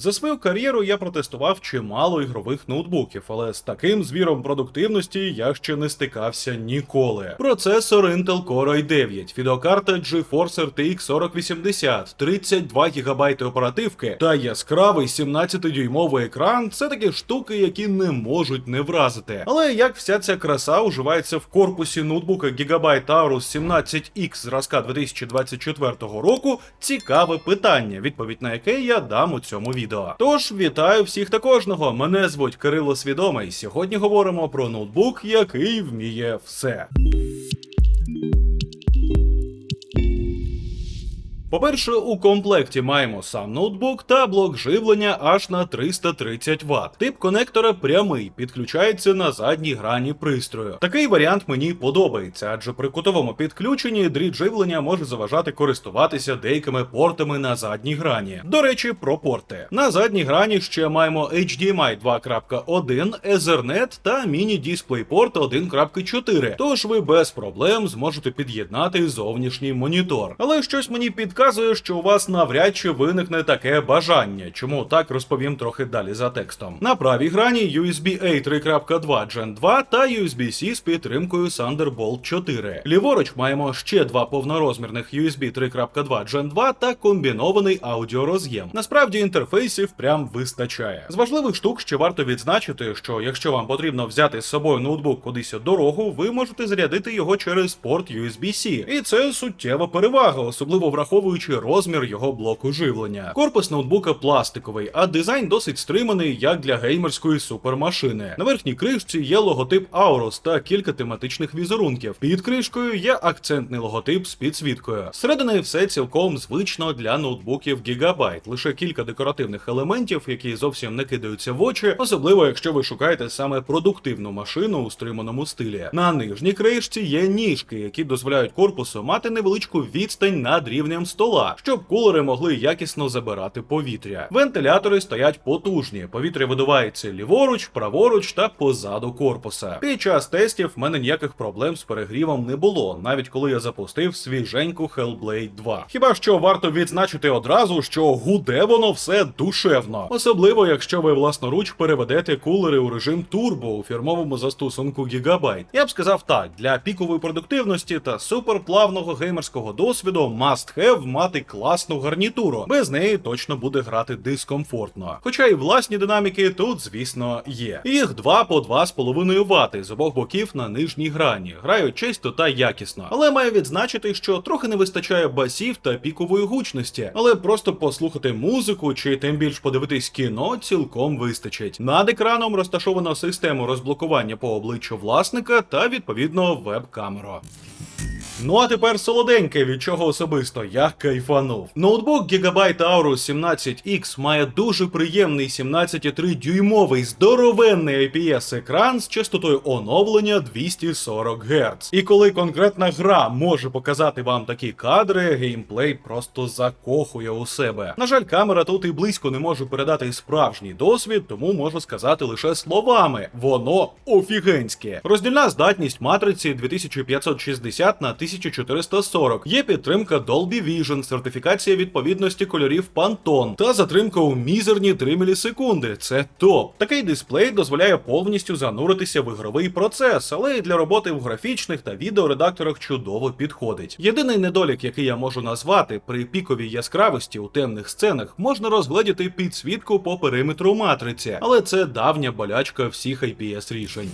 За свою кар'єру я протестував чимало ігрових ноутбуків, але з таким звіром продуктивності я ще не стикався ніколи. Процесор Intel Core i9, відеокарта GeForce RTX 4080, 32 ГБ оперативки та яскравий 17-дюймовий екран це такі штуки, які не можуть не вразити. Але як вся ця краса уживається в корпусі ноутбука Gigabyte Aorus 17X зразка 2024 року, цікаве питання, відповідь на яке я дам у цьому відео. Тож вітаю всіх та кожного. Мене звуть Кирило Свідомий. Сьогодні говоримо про ноутбук, який вміє все. По-перше, у комплекті маємо сам ноутбук та блок живлення аж на 330 Вт. Тип конектора прямий, підключається на задній грані пристрою. Такий варіант мені подобається, адже при кутовому підключенні дріт живлення може заважати користуватися деякими портами на задній грані. До речі, про порти. На задній грані ще маємо HDMI 2.1, Ethernet та міні-дисплейпорт 1.4. Тож ви без проблем зможете під'єднати зовнішній монітор. Але щось мені підказує, що у вас навряд чи виникне таке бажання. Чому так розповім трохи далі за текстом. На правій грані USB-A 3.2 Gen 2 та USB-C з підтримкою Thunderbolt 4. Ліворуч маємо ще два повнорозмірних USB 3.2 Gen 2 та комбінований аудіороз'єм. Насправді інтерфейсів прям вистачає. З важливих штук ще варто відзначити, що якщо вам потрібно взяти з собою ноутбук кудись дорогу, ви можете зарядити його через порт USB-C. І це суттєва перевага, особливо враховуючи розмір його блоку живлення. Корпус ноутбука пластиковий, а дизайн досить стриманий, як для геймерської супермашини. На верхній кришці є логотип Aorus та кілька тематичних візерунків. Під кришкою є акцентний логотип з підсвіткою. Зсередини все цілком звично для ноутбуків Gigabyte. Лише кілька декоративних елементів, які зовсім не кидаються в очі, особливо якщо ви шукаєте саме продуктивну машину у стриманому стилі. На нижній кришці є ніжки, які дозволяють корпусу мати невеличку відстань над рівнем стола, щоб кулери могли якісно забирати повітря. Вентилятори стоять потужні. Повітря видувається ліворуч, праворуч та позаду корпуса. Під час тестів в мене ніяких проблем з перегрівом не було, навіть коли я запустив свіженьку Hellblade 2. Хіба що варто відзначити одразу, що гуде воно все душевно, особливо якщо ви власноруч переведете кулери у режим турбо у фірмовому застосунку Gigabyte. Я б сказав так: для пікової продуктивності та суперплавного геймерського досвіду must have мати класну гарнітуру. Без неї точно буде грати дискомфортно. Хоча і власні динаміки тут, звісно, є. Їх два по 2,5 Вт з обох боків на нижній грані. Грають чисто та якісно. Але маю відзначити, що трохи не вистачає басів та пікової гучності, але просто послухати музику чи тим більш подивитись кіно цілком вистачить. Над екраном розташовано систему розблокування по обличчю власника та відповідно веб-камеру. Ну а тепер солоденьке, від чого особисто я кайфанув. Ноутбук Gigabyte Aorus 17X має дуже приємний 17,3 дюймовий здоровенний IPS екран з частотою оновлення 240 Гц. І коли конкретна гра може показати вам такі кадри, геймплей просто закохує у себе. На жаль, камера тут і близько не може передати справжній досвід, тому можу сказати лише словами: воно офігенське. Роздільна здатність матриці 2560 на 1440. Є підтримка Dolby Vision, сертифікація відповідності кольорів Pantone та затримка у мізерні 3 мілісекунди. Це топ. Такий дисплей дозволяє повністю зануритися в ігровий процес, але і для роботи в графічних та відеоредакторах чудово підходить. Єдиний недолік, який я можу назвати, при піковій яскравості у темних сценах можна розгледіти підсвітку по периметру матриці, але це давня болячка всіх IPS рішень.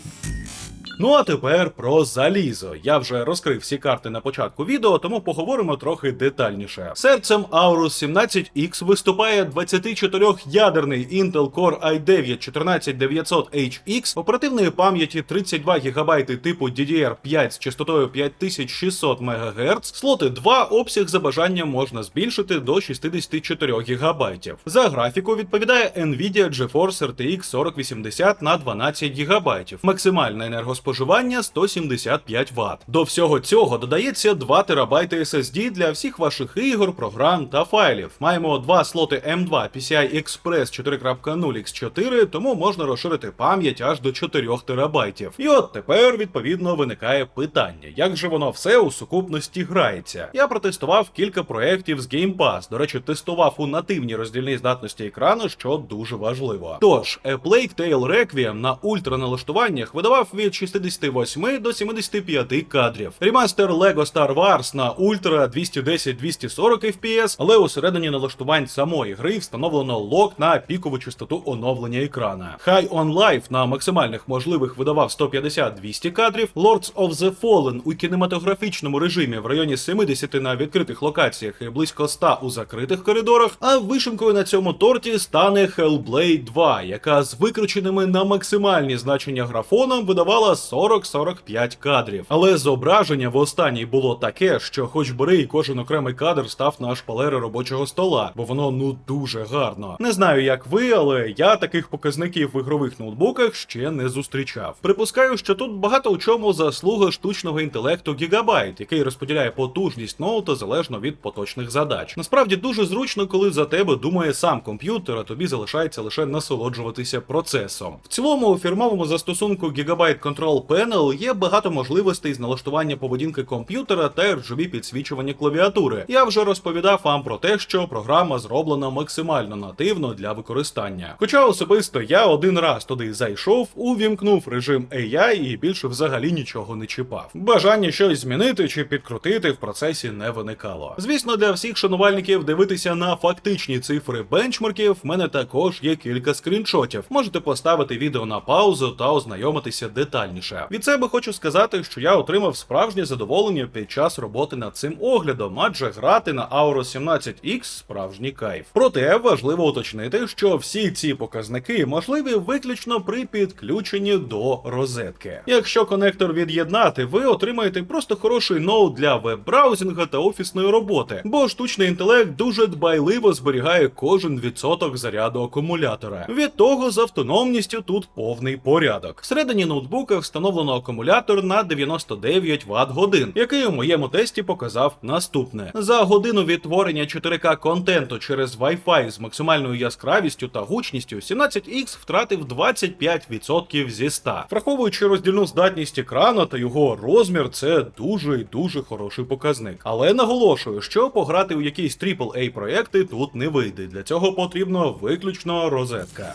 Ну а тепер про залізо. Я вже розкрив всі карти на початку відео, тому поговоримо трохи детальніше. Серцем Aorus 17X виступає 24-ядерний Intel Core i9 14900HX оперативної пам'яті 32 ГБ типу DDR5 з частотою 5600 МГц, слоти 2 обсяг за бажанням можна збільшити до 64 ГБ. За графіку відповідає Nvidia GeForce RTX 4080 на 12 ГБ. Максимальна енергоспоживання споживання 175 Вт. До всього цього додається 2 ТБ SSD для всіх ваших ігор, програм та файлів. Маємо два слоти M2 PCI Express 4.0 X4, тому можна розширити пам'ять аж до 4 ТБ. І от тепер відповідно виникає питання, як же воно все у сукупності грається. Я протестував кілька проєктів з Game Pass, до речі, тестував у нативній роздільній здатності екрану, що дуже важливо. Тож, A Plague Tale Requiem на ультраналаштуваннях видавав від 68 до 75 кадрів. Ремастер Lego Star Wars на ультра 210-240 FPS, але усередині налаштувань самої гри встановлено лок на пікову частоту оновлення екрана. High on Life на максимальних можливих видавав 150-200 кадрів. Lords of the Fallen у кінематографічному режимі в районі 70 на відкритих локаціях і близько 100 у закритих коридорах. А вишенкою на цьому торті стане Hellblade 2, яка з викрученими на максимальні значення графоном видавала 40-45 кадрів. Але зображення в останній було таке, що хоч бери і кожен окремий кадр став на шпалери робочого стола, бо воно ну дуже гарно. Не знаю, як ви, але я таких показників в ігрових ноутбуках ще не зустрічав. Припускаю, що тут багато у чому заслуга штучного інтелекту Gigabyte, який розподіляє потужність ноута залежно від поточних задач. Насправді дуже зручно, коли за тебе думає сам комп'ютер, а тобі залишається лише насолоджуватися процесом. В цілому, у фірмовому застосунку Gigabyte Control Panel є багато можливостей з налаштування поведінки комп'ютера та RGB підсвічування клавіатури. Я вже розповідав вам про те, що програма зроблена максимально нативно для використання. Хоча особисто я один раз туди зайшов, увімкнув режим AI і більше взагалі нічого не чіпав. Бажання щось змінити чи підкрутити в процесі не виникало. Звісно, для всіх шанувальників дивитися на фактичні цифри бенчмарків в мене також є кілька скріншотів. Можете поставити відео на паузу та ознайомитися детальніше. Від себе хочу сказати, що я отримав справжнє задоволення під час роботи над цим оглядом, адже грати на Auro 17X справжній кайф. Проте важливо уточнити, що всі ці показники можливі виключно при підключенні до розетки. Якщо конектор від'єднати, ви отримаєте просто хороший ноут для веб-браузінга та офісної роботи, бо штучний інтелект дуже дбайливо зберігає кожен відсоток заряду акумулятора. Від того з автономністю тут повний порядок. Всередині ноутбука встановлено акумулятор на 99 Вт годин, який у моєму тесті показав наступне: за годину відтворення 4К контенту через Wi-Fi з максимальною яскравістю та гучністю 17X втратив 25% зі 100. Враховуючи роздільну здатність екрану та його розмір, це дуже і дуже хороший показник. Але наголошую, що пограти у якісь AAA проекти тут не вийде. Для цього потрібно виключно розетка.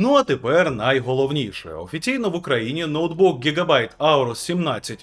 Ну а тепер найголовніше. Офіційно в Україні ноутбук Gigabyte Aorus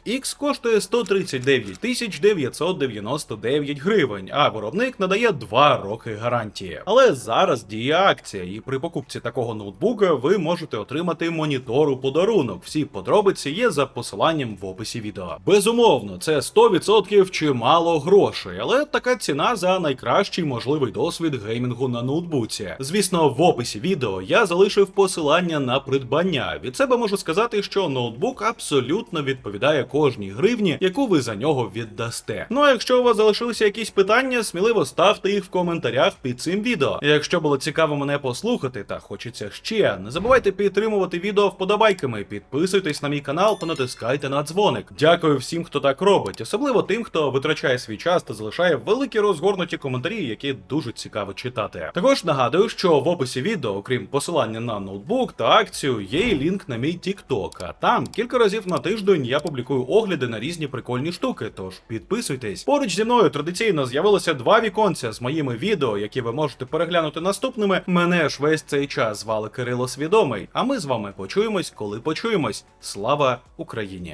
17X коштує 139 тисяч 999 гривень, а виробник надає 2 роки гарантії. Але зараз діє акція, і при покупці такого ноутбука ви можете отримати монітор у подарунок. Всі подробиці є за посиланням в описі відео. Безумовно, це 100% чимало грошей, але така ціна за найкращий можливий досвід геймінгу на ноутбуці. Звісно, в описі відео я залишив посилання на придбання. Від себе можу сказати, що ноутбук абсолютно відповідає кожній гривні, яку ви за нього віддасте. Ну а якщо у вас залишилися якісь питання, сміливо ставте їх в коментарях під цим відео. Якщо було цікаво мене послухати та хочеться ще, не забувайте підтримувати відео вподобайками, підписуйтесь на мій канал та натискайте на дзвоник. Дякую всім, хто так робить, особливо тим, хто витрачає свій час та залишає великі розгорнуті коментарі, які дуже цікаво читати. Також нагадую, що в описі відео, окрім посилання на ноутбук та акцію, є і лінк на мій TikTok, а там кілька разів на тиждень я публікую огляди на різні прикольні штуки. Тож підписуйтесь. Поруч зі мною традиційно з'явилося два віконця з моїми відео, які ви можете переглянути наступними. Мене ж весь цей час звали Кирило Свідомий. А ми з вами почуємось, коли почуємось. Слава Україні!